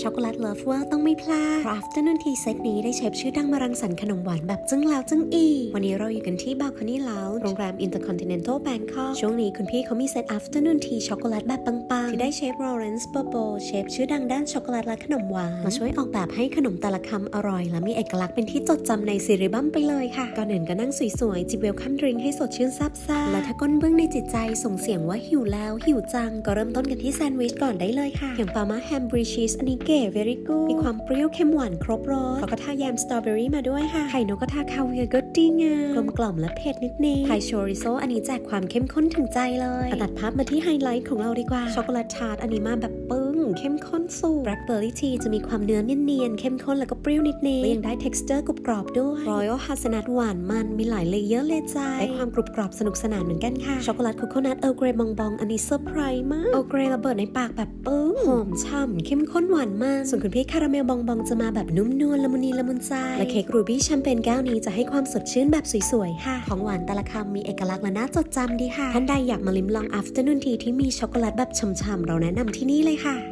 ช็อกโกแลตเลิฟเวอร์ต้องไม่พลาดเพราะ afternoon tea เซตนี้ได้เชฟชื่อดังมารังสรรค์ขนมหวานแบบจึ้งแล้วจึ้งอี วันนี้เราอยู่กันที่บา l ค o นี่ Lounge โรงแรม Intercontinental Bangkok ช่วงนี้คุณพี่เขามีเซต afternoon tea ช็อกโกแลตแบบปังๆ ที่ได้เชฟ Lawrence b o b o เชฟชื่อดังด้านช็อกโกแลตและขนมหวาน มาช่วยออกแบบให้ขนมแต่ละคำอร่อย และมีเอกลักษณ์เป็นที่จดจำในซีรีบัมไปเลยค่ะ ก่อนอื่นก็นั่งสวยๆจิบเวลคัมดริงให้สดชื่นซับซ่าและถ้าก้นเบื้องในจิตใจส่งเสียงว่าหิวแล้วหิวจังก็เริ่มต้นกันที่แซนด์วิชก่อนได้เลยค่ะอย่างปามาแฮมบรีชีสอันนี้เก๋ very good มีความเปรี้ยวเค็มหวานครบรสแล้วก็ทาแยมสตรอเบอรี่มาด้วยค่ะ ไข่นกกระทาคาเวียร์ก็ดีงามกลมกล่อมและเผ็ดนิดนึงไข่โชริโซอันนี้แจกความเข้มข้นถึงใจเลยตัดภาพมาที่ไฮไลท์ของเราดีกว่า ช็อกโกแลตทาร์ตอันนี้มาแบบปึ้ง เข้มข้นสูงแบล็คเบอร์รี่ทีจะมีความเนื้อเนียนๆเข้มข้นแล้วก็เปรี้ยวนิดนึงและยังได้ texture กรุบกรอบด้วย Royal Hazelnut หวานมันมีหลายเลเยอร์เลยจ้าได้ความกรุบกรอบสนุกสนานเหมือนกันค่ะช็อกโกแลตโคโคนัทเออร์เกรบองบองอันนี้เซอร์ไพรส์มากเออร์เกรระเบิดในปากแบบปึ้งหอมฉ่ำเข้มข้นหวานมาก ส่วนคุณพี่คาราเมลบองบองจะมาแบบนุ่มนวลละมุนีละมุนใจ และเค้กรูบี้แชมเปญแก้วนี้จะให้ความสดชื่นแบบสวยๆ ค่ะ ของหวานแต่ละคำมีเอกลักษณ์และน่าจดจำดีค่ะ ท่านใดอยากมาลิ้มลองอัฟเตอร์นูนทีที่มีช็อกโกแลตแบบฉ่ำๆเราแนะนำที่นี่เลยค่ะ